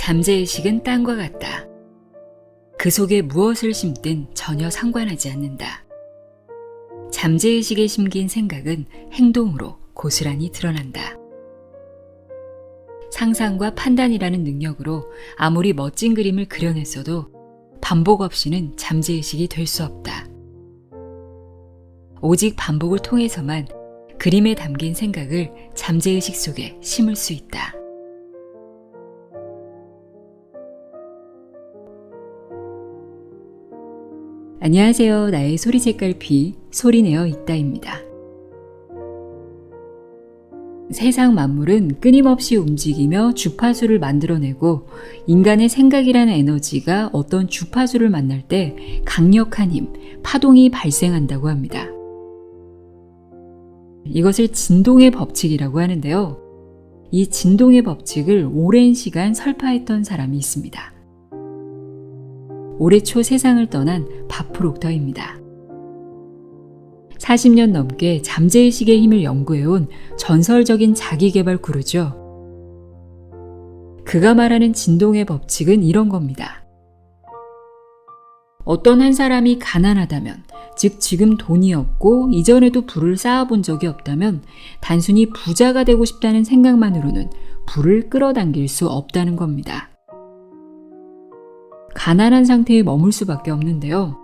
잠재의식은 땅과 같다. 그 속에 무엇을 심든 전혀 상관하지 않는다. 잠재의식에 심긴 생각은 행동으로 고스란히 드러난다. 상상과 판단이라는 능력으로 아무리 멋진 그림을 그려냈어도 반복 없이는 잠재의식이 될 수 없다. 오직 반복을 통해서만 그림에 담긴 생각을 잠재의식 속에 심을 수 있다. 안녕하세요. 나의 소리 색깔 비 소리내어 있다입니다. 세상 만물은 끊임없이 움직이며 주파수를 만들어내고 인간의 생각이라는 에너지가 어떤 주파수를 만날 때 강력한 힘, 파동이 발생한다고 합니다. 이것을 진동의 법칙이라고 하는데요. 이 진동의 법칙을 오랜 시간 설파했던 사람이 있습니다. 올해 초 세상을 떠난 바프록터입니다. 40년 넘게 잠재의식의 힘을 연구해온 전설적인 자기개발 구루죠. 그가 말하는 진동의 법칙은 이런 겁니다. 어떤 한 사람이 가난하다면, 즉 지금 돈이 없고 이전에도 부를 쌓아본 적이 없다면 단순히 부자가 되고 싶다는 생각만으로는 부를 끌어당길 수 없다는 겁니다. 가난한 상태에 머물 수밖에 없는데요.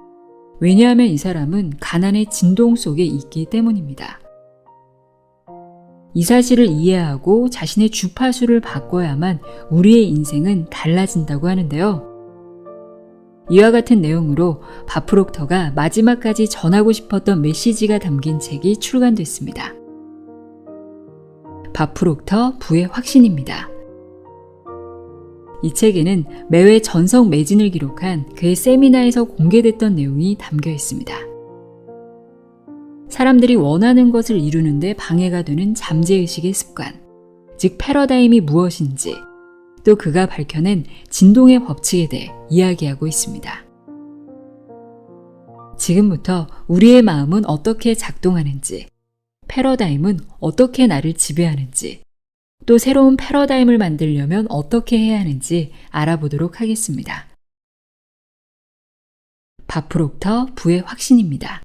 왜냐하면 이 사람은 가난의 진동 속에 있기 때문입니다. 이 사실을 이해하고 자신의 주파수를 바꿔야만 우리의 인생은 달라진다고 하는데요. 이와 같은 내용으로 바프록터가 마지막까지 전하고 싶었던 메시지가 담긴 책이 출간됐습니다. 바프록터 부의 확신입니다. 이 책에는 매회 전성 매진을 기록한 그의 세미나에서 공개됐던 내용이 담겨 있습니다. 사람들이 원하는 것을 이루는데 방해가 되는 잠재의식의 습관, 즉 패러다임이 무엇인지, 또 그가 밝혀낸 진동의 법칙에 대해 이야기하고 있습니다. 지금부터 우리의 마음은 어떻게 작동하는지, 패러다임은 어떻게 나를 지배하는지, 또 새로운 패러다임을 만들려면 어떻게 해야 하는지 알아보도록 하겠습니다. 바프록터 부의 확신입니다.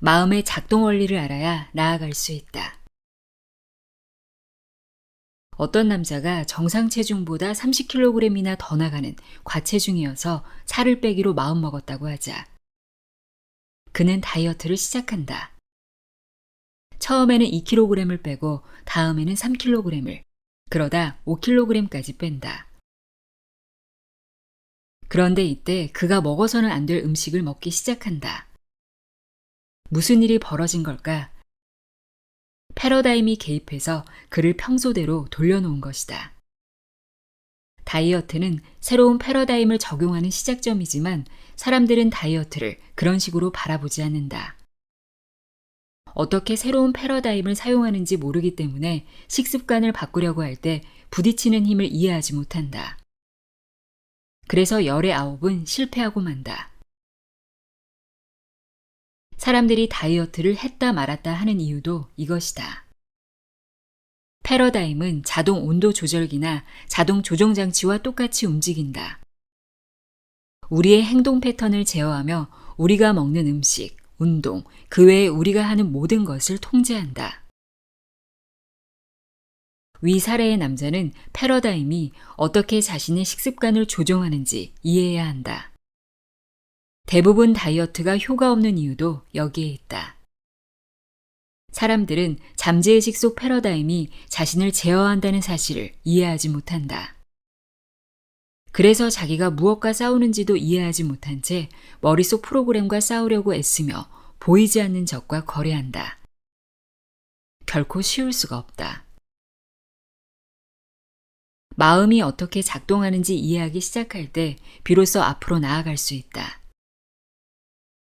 마음의 작동 원리를 알아야 나아갈 수 있다. 어떤 남자가 정상 체중보다 30kg이나 더 나가는 과체중이어서 살을 빼기로 마음먹었다고 하자. 그는 다이어트를 시작한다. 처음에는 2kg을 빼고 다음에는 3kg을, 그러다 5kg까지 뺀다. 그런데 이때 그가 먹어서는 안 될 음식을 먹기 시작한다. 무슨 일이 벌어진 걸까? 패러다임이 개입해서 그를 평소대로 돌려놓은 것이다. 다이어트는 새로운 패러다임을 적용하는 시작점이지만 사람들은 다이어트를 그런 식으로 바라보지 않는다. 어떻게 새로운 패러다임을 사용하는지 모르기 때문에 식습관을 바꾸려고 할 때 부딪히는 힘을 이해하지 못한다. 그래서 열의 아홉은 실패하고 만다. 사람들이 다이어트를 했다 말았다 하는 이유도 이것이다. 패러다임은 자동 온도 조절기나 자동 조정 장치와 똑같이 움직인다. 우리의 행동 패턴을 제어하며 우리가 먹는 음식, 운동, 그 외에 우리가 하는 모든 것을 통제한다. 위 사례의 남자는 패러다임이 어떻게 자신의 식습관을 조정하는지 이해해야 한다. 대부분 다이어트가 효과 없는 이유도 여기에 있다. 사람들은 잠재의식 속 패러다임이 자신을 제어한다는 사실을 이해하지 못한다. 그래서 자기가 무엇과 싸우는지도 이해하지 못한 채 머릿속 프로그램과 싸우려고 애쓰며 보이지 않는 적과 거래한다. 결코 쉬울 수가 없다. 마음이 어떻게 작동하는지 이해하기 시작할 때 비로소 앞으로 나아갈 수 있다.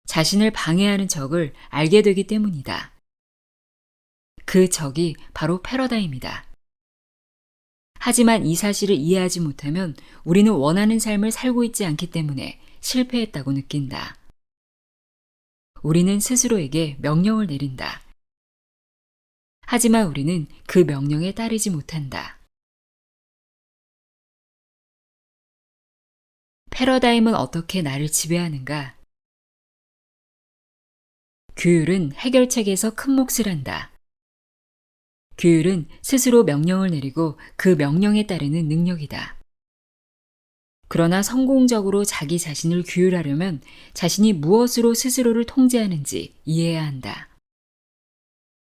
자신을 방해하는 적을 알게 되기 때문이다. 그 적이 바로 패러다임이다. 하지만 이 사실을 이해하지 못하면 우리는 원하는 삶을 살고 있지 않기 때문에 실패했다고 느낀다. 우리는 스스로에게 명령을 내린다. 하지만 우리는 그 명령에 따르지 못한다. 패러다임은 어떻게 나를 지배하는가? 규율은 해결책에서 큰 몫을 한다. 규율은 스스로 명령을 내리고 그 명령에 따르는 능력이다. 그러나 성공적으로 자기 자신을 규율하려면 자신이 무엇으로 스스로를 통제하는지 이해해야 한다.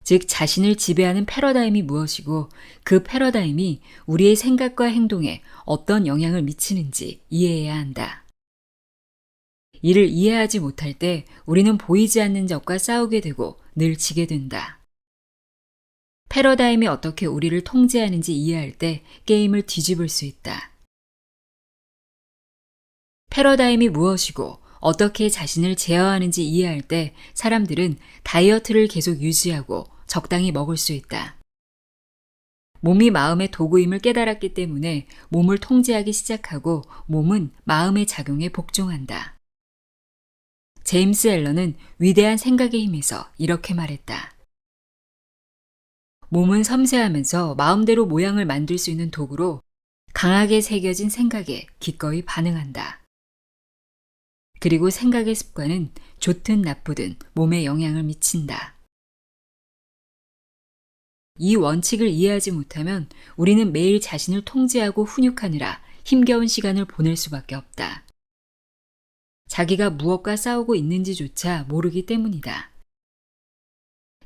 즉, 자신을 지배하는 패러다임이 무엇이고 그 패러다임이 우리의 생각과 행동에 어떤 영향을 미치는지 이해해야 한다. 이를 이해하지 못할 때 우리는 보이지 않는 적과 싸우게 되고 늘 지게 된다. 패러다임이 어떻게 우리를 통제하는지 이해할 때 게임을 뒤집을 수 있다. 패러다임이 무엇이고 어떻게 자신을 제어하는지 이해할 때 사람들은 다이어트를 계속 유지하고 적당히 먹을 수 있다. 몸이 마음의 도구임을 깨달았기 때문에 몸을 통제하기 시작하고 몸은 마음의 작용에 복종한다. 제임스 앨런은 위대한 생각의 힘에서 이렇게 말했다. 몸은 섬세하면서 마음대로 모양을 만들 수 있는 도구로 강하게 새겨진 생각에 기꺼이 반응한다. 그리고 생각의 습관은 좋든 나쁘든 몸에 영향을 미친다. 이 원칙을 이해하지 못하면 우리는 매일 자신을 통제하고 훈육하느라 힘겨운 시간을 보낼 수밖에 없다. 자기가 무엇과 싸우고 있는지조차 모르기 때문이다.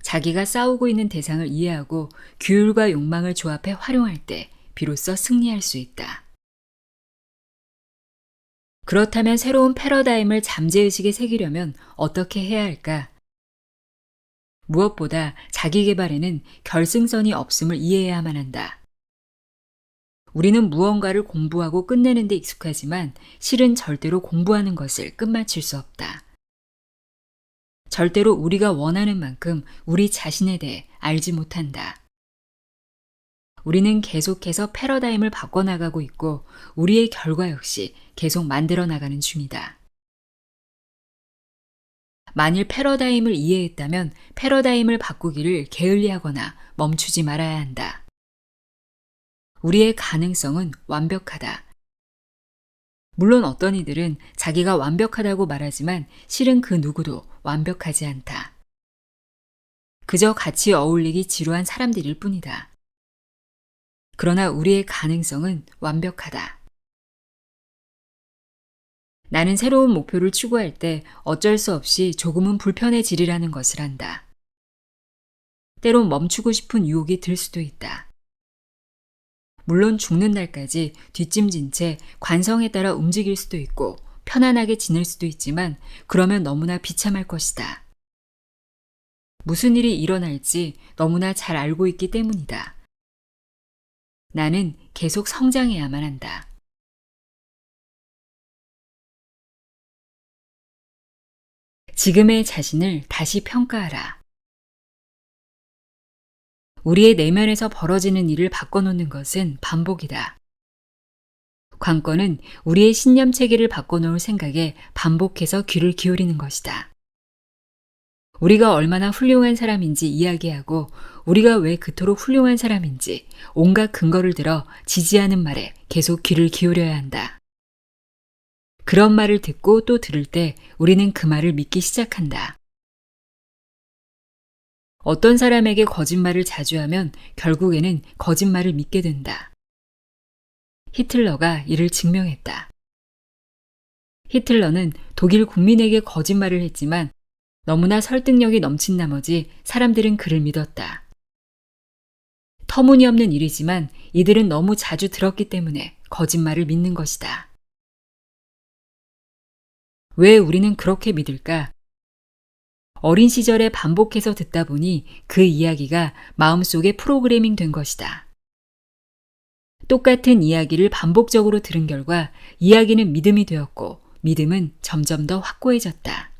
자기가 싸우고 있는 대상을 이해하고 규율과 욕망을 조합해 활용할 때 비로소 승리할 수 있다. 그렇다면 새로운 패러다임을 잠재의식에 새기려면 어떻게 해야 할까? 무엇보다 자기 개발에는 결승선이 없음을 이해해야만 한다. 우리는 무언가를 공부하고 끝내는 데 익숙하지만 실은 절대로 공부하는 것을 끝마칠 수 없다. 절대로 우리가 원하는 만큼 우리 자신에 대해 알지 못한다. 우리는 계속해서 패러다임을 바꿔나가고 있고 우리의 결과 역시 계속 만들어 나가는 중이다. 만일 패러다임을 이해했다면 패러다임을 바꾸기를 게을리하거나 멈추지 말아야 한다. 우리의 가능성은 완벽하다. 물론 어떤 이들은 자기가 완벽하다고 말하지만 실은 그 누구도 완벽하지 않다. 그저 같이 어울리기 지루한 사람들일 뿐이다. 그러나 우리의 가능성은 완벽하다. 나는 새로운 목표를 추구할 때 어쩔 수 없이 조금은 불편해지리라는 것을 안다. 때론 멈추고 싶은 유혹이 들 수도 있다. 물론 죽는 날까지 뒷짐진 채 관성에 따라 움직일 수도 있고 편안하게 지낼 수도 있지만 그러면 너무나 비참할 것이다. 무슨 일이 일어날지 너무나 잘 알고 있기 때문이다. 나는 계속 성장해야만 한다. 지금의 자신을 다시 평가하라. 우리의 내면에서 벌어지는 일을 바꿔놓는 것은 반복이다. 관건은 우리의 신념 체계를 바꿔놓을 생각에 반복해서 귀를 기울이는 것이다. 우리가 얼마나 훌륭한 사람인지 이야기하고 우리가 왜 그토록 훌륭한 사람인지 온갖 근거를 들어 지지하는 말에 계속 귀를 기울여야 한다. 그런 말을 듣고 또 들을 때 우리는 그 말을 믿기 시작한다. 어떤 사람에게 거짓말을 자주 하면 결국에는 거짓말을 믿게 된다. 히틀러가 이를 증명했다. 히틀러는 독일 국민에게 거짓말을 했지만 너무나 설득력이 넘친 나머지 사람들은 그를 믿었다. 터무니없는 일이지만 이들은 너무 자주 들었기 때문에 거짓말을 믿는 것이다. 왜 우리는 그렇게 믿을까? 어린 시절에 반복해서 듣다 보니 그 이야기가 마음속에 프로그래밍 된 것이다. 똑같은 이야기를 반복적으로 들은 결과 이야기는 믿음이 되었고 믿음은 점점 더 확고해졌다.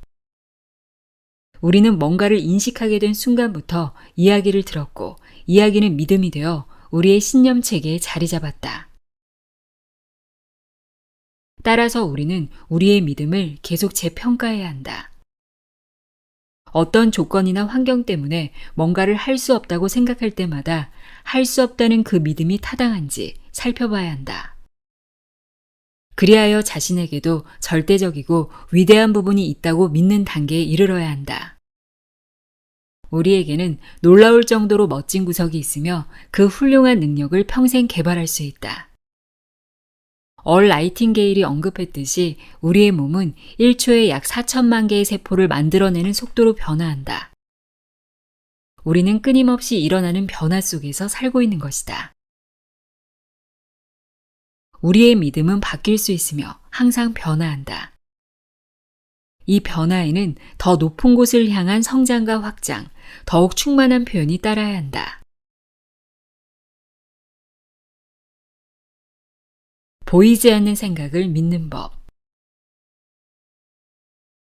우리는 뭔가를 인식하게 된 순간부터 이야기를 들었고 이야기는 믿음이 되어 우리의 신념 체계에 자리 잡았다. 따라서 우리는 우리의 믿음을 계속 재평가해야 한다. 어떤 조건이나 환경 때문에 뭔가를 할 수 없다고 생각할 때마다 할 수 없다는 그 믿음이 타당한지 살펴봐야 한다. 그리하여 자신에게도 절대적이고 위대한 부분이 있다고 믿는 단계에 이르러야 한다. 우리에게는 놀라울 정도로 멋진 구석이 있으며 그 훌륭한 능력을 평생 개발할 수 있다. 얼 라이팅게일이 언급했듯이 우리의 몸은 1초에 약 4천만 개의 세포를 만들어내는 속도로 변화한다. 우리는 끊임없이 일어나는 변화 속에서 살고 있는 것이다. 우리의 믿음은 바뀔 수 있으며 항상 변화한다. 이 변화에는 더 높은 곳을 향한 성장과 확장, 더욱 충만한 표현이 따라야 한다. 보이지 않는 생각을 믿는 법.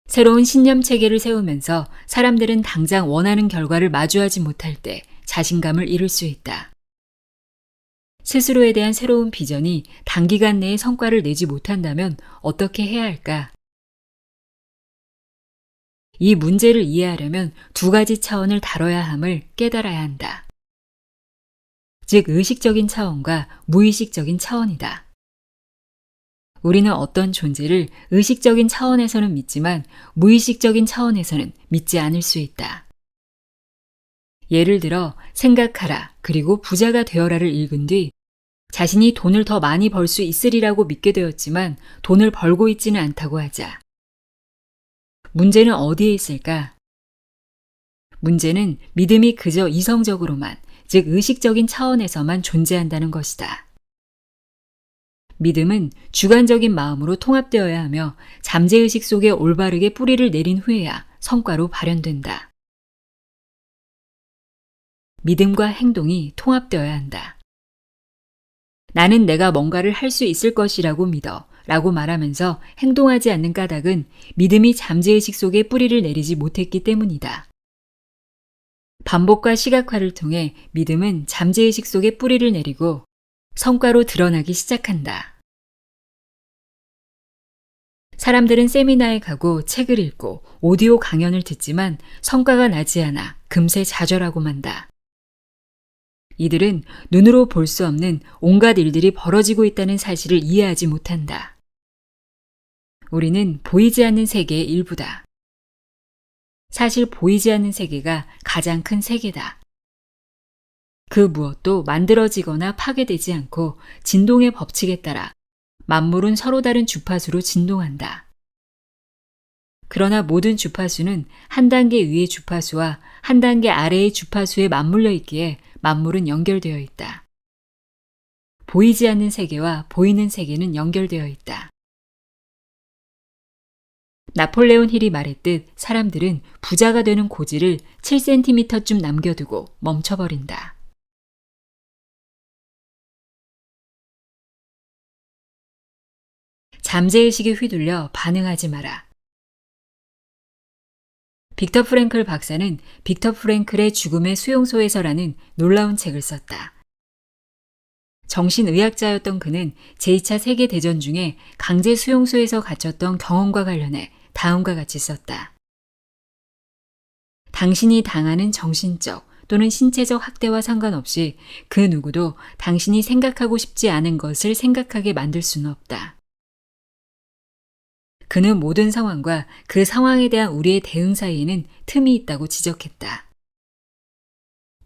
새로운 신념 체계를 세우면서 사람들은 당장 원하는 결과를 마주하지 못할 때 자신감을 잃을 수 있다. 스스로에 대한 새로운 비전이 단기간 내에 성과를 내지 못한다면 어떻게 해야 할까? 이 문제를 이해하려면 두 가지 차원을 다뤄야 함을 깨달아야 한다. 즉, 의식적인 차원과 무의식적인 차원이다. 우리는 어떤 존재를 의식적인 차원에서는 믿지만 무의식적인 차원에서는 믿지 않을 수 있다. 예를 들어 생각하라 그리고 부자가 되어라를 읽은 뒤 자신이 돈을 더 많이 벌 수 있으리라고 믿게 되었지만 돈을 벌고 있지는 않다고 하자. 문제는 어디에 있을까? 문제는 믿음이 그저 이성적으로만, 즉 의식적인 차원에서만 존재한다는 것이다. 믿음은 주관적인 마음으로 통합되어야 하며 잠재의식 속에 올바르게 뿌리를 내린 후에야 성과로 발현된다. 믿음과 행동이 통합되어야 한다. 나는 내가 뭔가를 할 수 있을 것이라고 믿어 라고 말하면서 행동하지 않는 까닭은 믿음이 잠재의식 속에 뿌리를 내리지 못했기 때문이다. 반복과 시각화를 통해 믿음은 잠재의식 속에 뿌리를 내리고 성과로 드러나기 시작한다. 사람들은 세미나에 가고 책을 읽고 오디오 강연을 듣지만 성과가 나지 않아 금세 좌절하고 만다. 이들은 눈으로 볼 수 없는 온갖 일들이 벌어지고 있다는 사실을 이해하지 못한다. 우리는 보이지 않는 세계의 일부다. 사실 보이지 않는 세계가 가장 큰 세계다. 그 무엇도 만들어지거나 파괴되지 않고 진동의 법칙에 따라 만물은 서로 다른 주파수로 진동한다. 그러나 모든 주파수는 한 단계 위의 주파수와 한 단계 아래의 주파수에 맞물려 있기에 만물은 연결되어 있다. 보이지 않는 세계와 보이는 세계는 연결되어 있다. 나폴레온 힐이 말했듯 사람들은 부자가 되는 고지를 7cm쯤 남겨두고 멈춰버린다. 잠재의식에 휘둘려 반응하지 마라. 빅터 프랭클 박사는 빅터 프랭클의 죽음의 수용소에서라는 놀라운 책을 썼다. 정신의학자였던 그는 제2차 세계대전 중에 강제 수용소에서 갇혔던 경험과 관련해 다음과 같이 썼다. 당신이 당하는 정신적 또는 신체적 학대와 상관없이 그 누구도 당신이 생각하고 싶지 않은 것을 생각하게 만들 수는 없다. 그는 모든 상황과 그 상황에 대한 우리의 대응 사이에는 틈이 있다고 지적했다.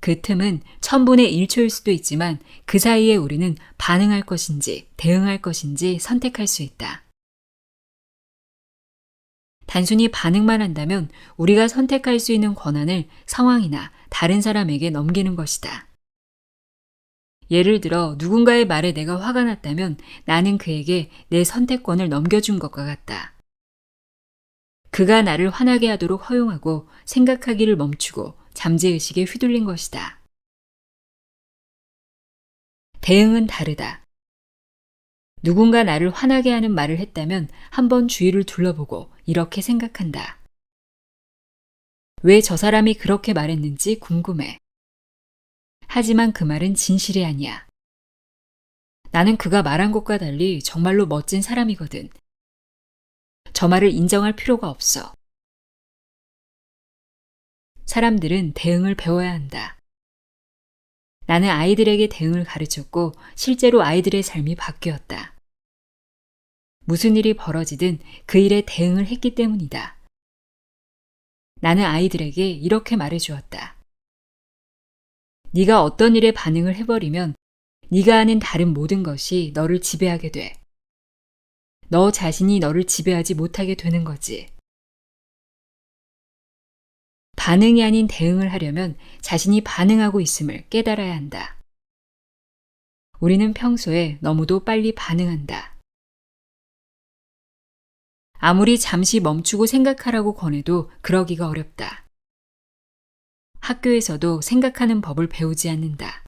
그 틈은 천분의 1초일 수도 있지만 그 사이에 우리는 반응할 것인지 대응할 것인지 선택할 수 있다. 단순히 반응만 한다면 우리가 선택할 수 있는 권한을 상황이나 다른 사람에게 넘기는 것이다. 예를 들어 누군가의 말에 내가 화가 났다면 나는 그에게 내 선택권을 넘겨준 것과 같다. 그가 나를 화나게 하도록 허용하고 생각하기를 멈추고 잠재의식에 휘둘린 것이다. 대응은 다르다. 누군가 나를 화나게 하는 말을 했다면 한번 주위를 둘러보고 이렇게 생각한다. 왜 저 사람이 그렇게 말했는지 궁금해. 하지만 그 말은 진실이 아니야. 나는 그가 말한 것과 달리 정말로 멋진 사람이거든. 저 말을 인정할 필요가 없어. 사람들은 대응을 배워야 한다. 나는 아이들에게 대응을 가르쳤고 실제로 아이들의 삶이 바뀌었다. 무슨 일이 벌어지든 그 일에 대응을 했기 때문이다. 나는 아이들에게 이렇게 말해 주었다. 네가 어떤 일에 반응을 해버리면 네가 아는 다른 모든 것이 너를 지배하게 돼. 너 자신이 너를 지배하지 못하게 되는 거지. 반응이 아닌 대응을 하려면 자신이 반응하고 있음을 깨달아야 한다. 우리는 평소에 너무도 빨리 반응한다. 아무리 잠시 멈추고 생각하라고 권해도 그러기가 어렵다. 학교에서도 생각하는 법을 배우지 않는다.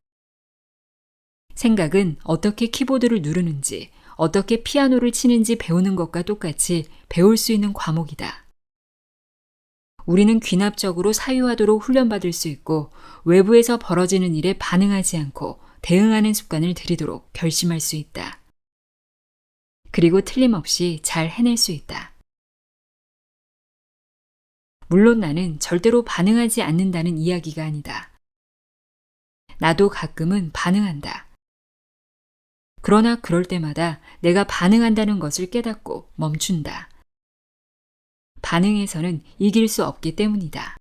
생각은 어떻게 키보드를 누르는지, 어떻게 피아노를 치는지 배우는 것과 똑같이 배울 수 있는 과목이다. 우리는 귀납적으로 사유하도록 훈련받을 수 있고 외부에서 벌어지는 일에 반응하지 않고 대응하는 습관을 들이도록 결심할 수 있다. 그리고 틀림없이 잘 해낼 수 있다. 물론 나는 절대로 반응하지 않는다는 이야기가 아니다. 나도 가끔은 반응한다. 그러나 그럴 때마다 내가 반응한다는 것을 깨닫고 멈춘다. 반응에서는 이길 수 없기 때문이다.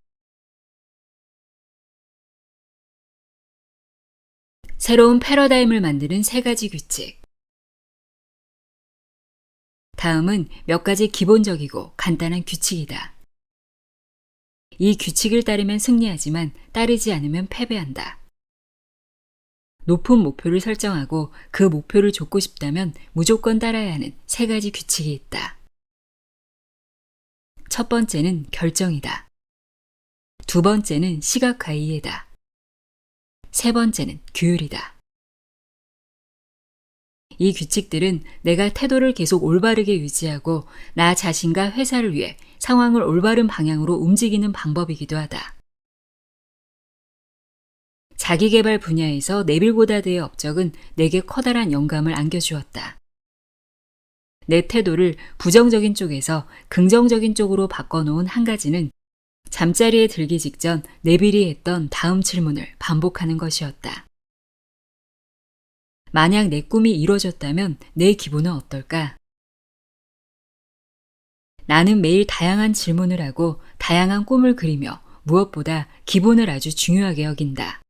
새로운 패러다임을 만드는 세 가지 규칙. 다음은 몇 가지 기본적이고 간단한 규칙이다. 이 규칙을 따르면 승리하지만 따르지 않으면 패배한다. 높은 목표를 설정하고 그 목표를 좇고 싶다면 무조건 따라야 하는 세 가지 규칙이 있다. 첫 번째는 결정이다. 두 번째는 시각화 이해다. 세 번째는 규율이다. 이 규칙들은 내가 태도를 계속 올바르게 유지하고 나 자신과 회사를 위해 상황을 올바른 방향으로 움직이는 방법이기도 하다. 자기개발 분야에서 네빌 고다드의 업적은 내게 커다란 영감을 안겨주었다. 내 태도를 부정적인 쪽에서 긍정적인 쪽으로 바꿔놓은 한 가지는 잠자리에 들기 직전 네빌이 했던 다음 질문을 반복하는 것이었다. 만약 내 꿈이 이루어졌다면 내 기분은 어떨까? 나는 매일 다양한 질문을 하고 다양한 꿈을 그리며 무엇보다 기분을 아주 중요하게 여긴다.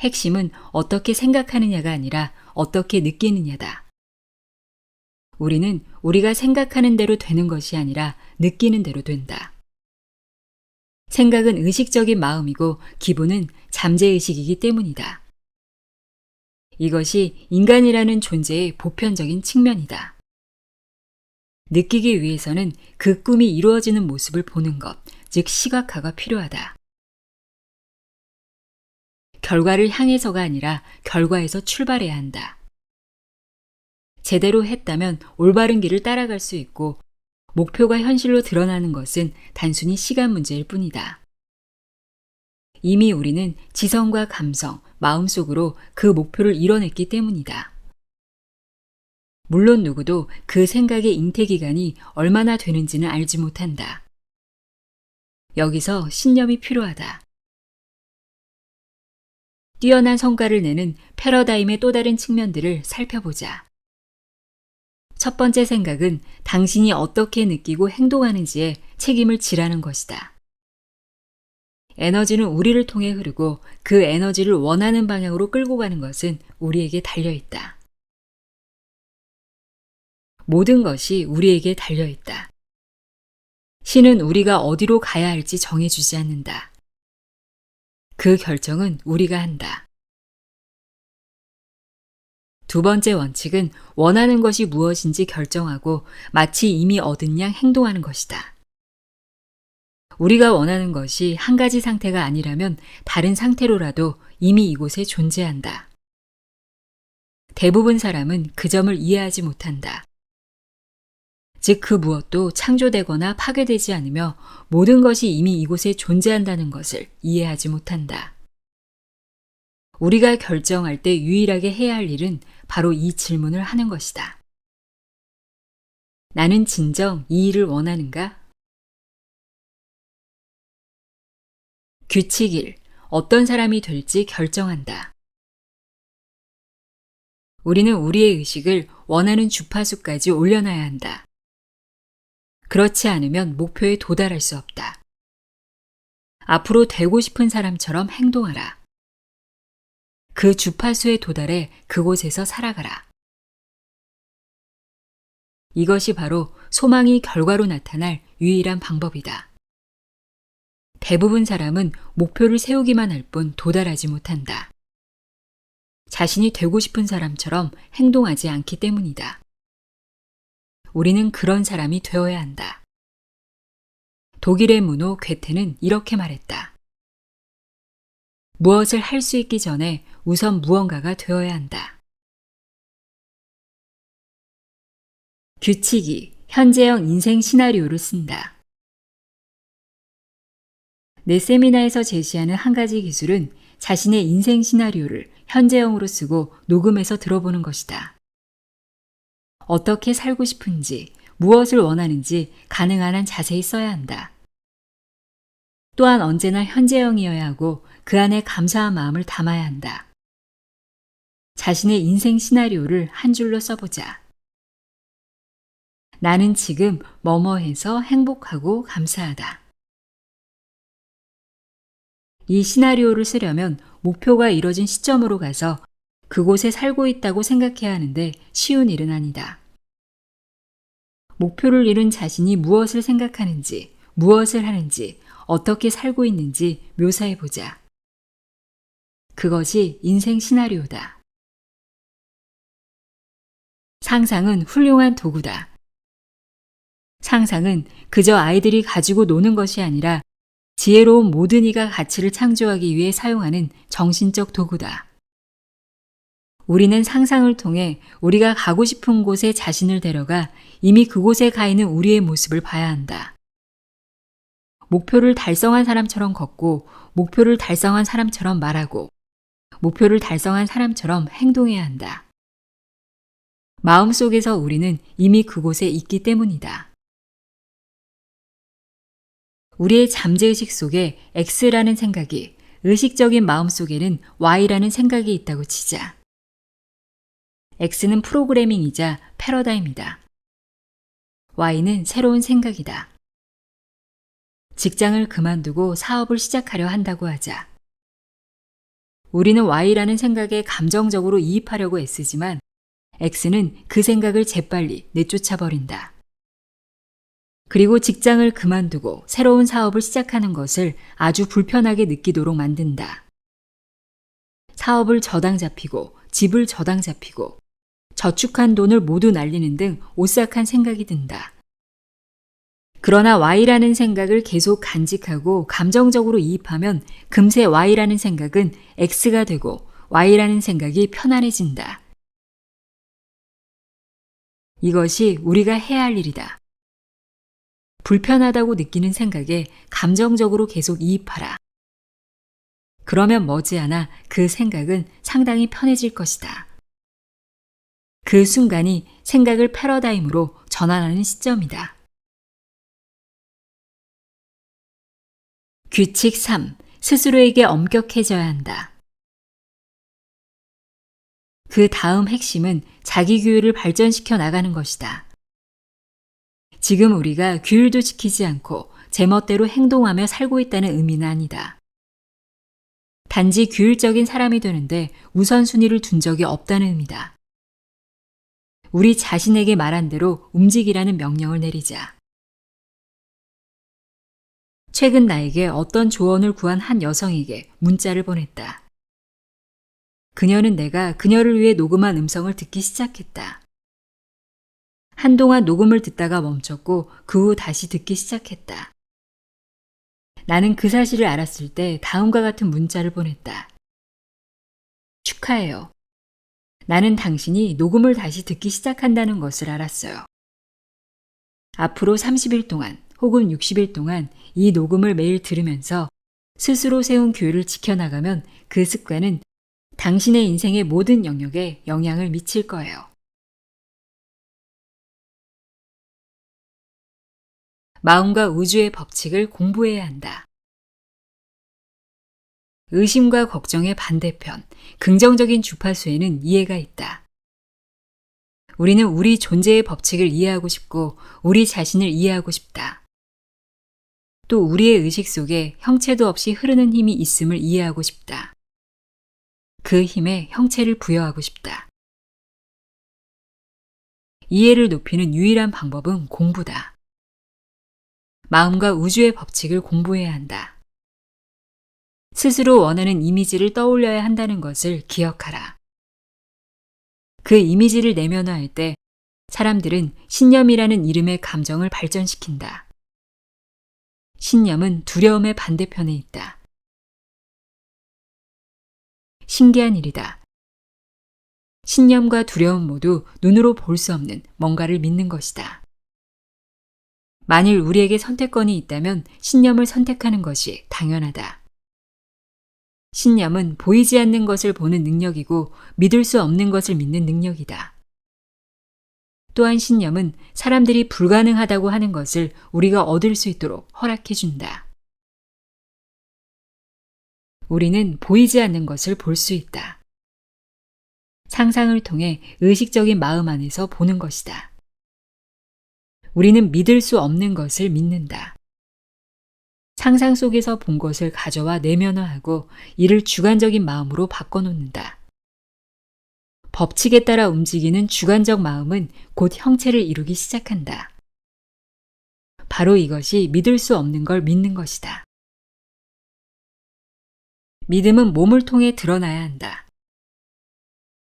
핵심은 어떻게 생각하느냐가 아니라 어떻게 느끼느냐다. 우리는 우리가 생각하는 대로 되는 것이 아니라 느끼는 대로 된다. 생각은 의식적인 마음이고 기분은 잠재의식이기 때문이다. 이것이 인간이라는 존재의 보편적인 측면이다. 느끼기 위해서는 그 꿈이 이루어지는 모습을 보는 것, 즉 시각화가 필요하다. 결과를 향해서가 아니라 결과에서 출발해야 한다. 제대로 했다면 올바른 길을 따라갈 수 있고 목표가 현실로 드러나는 것은 단순히 시간 문제일 뿐이다. 이미 우리는 지성과 감성, 마음속으로 그 목표를 이뤄냈기 때문이다. 물론 누구도 그 생각의 잉태 기간이 얼마나 되는지는 알지 못한다. 여기서 신념이 필요하다. 뛰어난 성과를 내는 패러다임의 또 다른 측면들을 살펴보자. 첫 번째 생각은 당신이 어떻게 느끼고 행동하는지에 책임을 지라는 것이다. 에너지는 우리를 통해 흐르고 그 에너지를 원하는 방향으로 끌고 가는 것은 우리에게 달려 있다. 모든 것이 우리에게 달려 있다. 신은 우리가 어디로 가야 할지 정해주지 않는다. 그 결정은 우리가 한다. 두 번째 원칙은 원하는 것이 무엇인지 결정하고 마치 이미 얻은 양 행동하는 것이다. 우리가 원하는 것이 한 가지 상태가 아니라면 다른 상태로라도 이미 이곳에 존재한다. 대부분 사람은 그 점을 이해하지 못한다. 즉, 그 무엇도 창조되거나 파괴되지 않으며 모든 것이 이미 이곳에 존재한다는 것을 이해하지 못한다. 우리가 결정할 때 유일하게 해야 할 일은 바로 이 질문을 하는 것이다. 나는 진정 이 일을 원하는가? 규칙 1. 어떤 사람이 될지 결정한다. 우리는 우리의 의식을 원하는 주파수까지 올려놔야 한다. 그렇지 않으면 목표에 도달할 수 없다. 앞으로 되고 싶은 사람처럼 행동하라. 그 주파수에 도달해 그곳에서 살아가라. 이것이 바로 소망이 결과로 나타날 유일한 방법이다. 대부분 사람은 목표를 세우기만 할 뿐 도달하지 못한다. 자신이 되고 싶은 사람처럼 행동하지 않기 때문이다. 우리는 그런 사람이 되어야 한다. 독일의 문호 괴테는 이렇게 말했다. 무엇을 할 수 있기 전에 우선 무언가가 되어야 한다. 규칙이 현재형 인생 시나리오를 쓴다. 내 세미나에서 제시하는 한 가지 기술은 자신의 인생 시나리오를 현재형으로 쓰고 녹음해서 들어보는 것이다. 어떻게 살고 싶은지, 무엇을 원하는지 가능한 한 자세히 써야 한다. 또한 언제나 현재형이어야 하고 그 안에 감사한 마음을 담아야 한다. 자신의 인생 시나리오를 한 줄로 써보자. 나는 지금 뭐뭐해서 행복하고 감사하다. 이 시나리오를 쓰려면 목표가 이뤄진 시점으로 가서 그곳에 살고 있다고 생각해야 하는데 쉬운 일은 아니다. 목표를 이룬 자신이 무엇을 생각하는지, 무엇을 하는지, 어떻게 살고 있는지 묘사해 보자. 그것이 인생 시나리오다. 상상은 훌륭한 도구다. 상상은 그저 아이들이 가지고 노는 것이 아니라 지혜로운 모든 이가 가치를 창조하기 위해 사용하는 정신적 도구다. 우리는 상상을 통해 우리가 가고 싶은 곳에 자신을 데려가 이미 그곳에 가 있는 우리의 모습을 봐야 한다. 목표를 달성한 사람처럼 걷고, 목표를 달성한 사람처럼 말하고, 목표를 달성한 사람처럼 행동해야 한다. 마음속에서 우리는 이미 그곳에 있기 때문이다. 우리의 잠재의식 속에 X라는 생각이 의식적인 마음 속에는 Y라는 생각이 있다고 치자. X는 프로그래밍이자 패러다임이다. Y는 새로운 생각이다. 직장을 그만두고 사업을 시작하려 한다고 하자. 우리는 Y라는 생각에 감정적으로 이입하려고 애쓰지만 X는 그 생각을 재빨리 내쫓아 버린다. 그리고 직장을 그만두고 새로운 사업을 시작하는 것을 아주 불편하게 느끼도록 만든다. 사업을 저당 잡히고 집을 저당 잡히고 저축한 돈을 모두 날리는 등 오싹한 생각이 든다. 그러나 Y라는 생각을 계속 간직하고 감정적으로 이입하면 금세 Y라는 생각은 X가 되고 Y라는 생각이 편안해진다. 이것이 우리가 해야 할 일이다. 불편하다고 느끼는 생각에 감정적으로 계속 이입하라. 그러면 머지않아 그 생각은 상당히 편해질 것이다. 그 순간이 생각을 패러다임으로 전환하는 시점이다. 규칙 3. 스스로에게 엄격해져야 한다. 그 다음 핵심은 자기 규율을 발전시켜 나가는 것이다. 지금 우리가 규율도 지키지 않고 제멋대로 행동하며 살고 있다는 의미는 아니다. 단지 규율적인 사람이 되는데 우선순위를 둔 적이 없다는 의미다. 우리 자신에게 말한 대로 움직이라는 명령을 내리자. 최근 나에게 어떤 조언을 구한 한 여성에게 문자를 보냈다. 그녀는 내가 그녀를 위해 녹음한 음성을 듣기 시작했다. 한동안 녹음을 듣다가 멈췄고 그 후 다시 듣기 시작했다. 나는 그 사실을 알았을 때 다음과 같은 문자를 보냈다. 축하해요. 나는 당신이 녹음을 다시 듣기 시작한다는 것을 알았어요. 앞으로 30일 동안 혹은 60일 동안 이 녹음을 매일 들으면서 스스로 세운 규율을 지켜나가면 그 습관은 당신의 인생의 모든 영역에 영향을 미칠 거예요. 마음과 우주의 법칙을 공부해야 한다. 의심과 걱정의 반대편, 긍정적인 주파수에는 이해가 있다. 우리는 우리 존재의 법칙을 이해하고 싶고 우리 자신을 이해하고 싶다. 또 우리의 의식 속에 형체도 없이 흐르는 힘이 있음을 이해하고 싶다. 그 힘에 형체를 부여하고 싶다. 이해를 높이는 유일한 방법은 공부다. 마음과 우주의 법칙을 공부해야 한다. 스스로 원하는 이미지를 떠올려야 한다는 것을 기억하라. 그 이미지를 내면화할 때 사람들은 신념이라는 이름의 감정을 발전시킨다. 신념은 두려움의 반대편에 있다. 신기한 일이다. 신념과 두려움 모두 눈으로 볼 수 없는 뭔가를 믿는 것이다. 만일 우리에게 선택권이 있다면 신념을 선택하는 것이 당연하다. 신념은 보이지 않는 것을 보는 능력이고 믿을 수 없는 것을 믿는 능력이다. 또한 신념은 사람들이 불가능하다고 하는 것을 우리가 얻을 수 있도록 허락해 준다. 우리는 보이지 않는 것을 볼 수 있다. 상상을 통해 의식적인 마음 안에서 보는 것이다. 우리는 믿을 수 없는 것을 믿는다. 상상 속에서 본 것을 가져와 내면화하고 이를 주관적인 마음으로 바꿔놓는다. 법칙에 따라 움직이는 주관적 마음은 곧 형체를 이루기 시작한다. 바로 이것이 믿을 수 없는 걸 믿는 것이다. 믿음은 몸을 통해 드러나야 한다.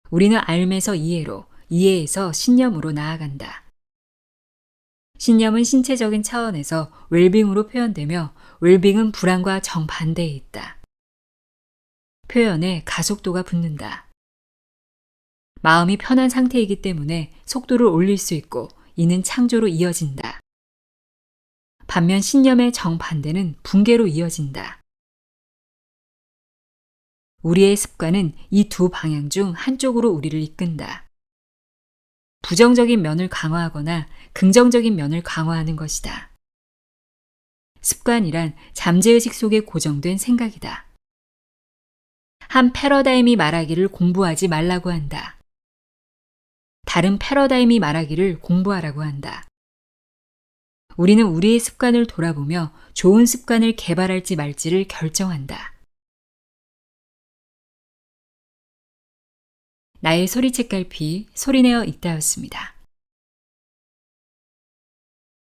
우리는 알면서 이해로, 이해에서 신념으로 나아간다. 신념은 신체적인 차원에서 웰빙으로 표현되며 웰빙은 불안과 정반대에 있다. 표현에 가속도가 붙는다. 마음이 편한 상태이기 때문에 속도를 올릴 수 있고 이는 창조로 이어진다. 반면 신념의 정반대는 붕괴로 이어진다. 우리의 습관은 이 두 방향 중 한쪽으로 우리를 이끈다. 부정적인 면을 강화하거나 긍정적인 면을 강화하는 것이다. 습관이란 잠재의식 속에 고정된 생각이다. 한 패러다임이 말하기를 공부하지 말라고 한다. 다른 패러다임이 말하기를 공부하라고 한다. 우리는 우리의 습관을 돌아보며 좋은 습관을 개발할지 말지를 결정한다. 나의 소리책 갈피 소리내어 읽다였습니다.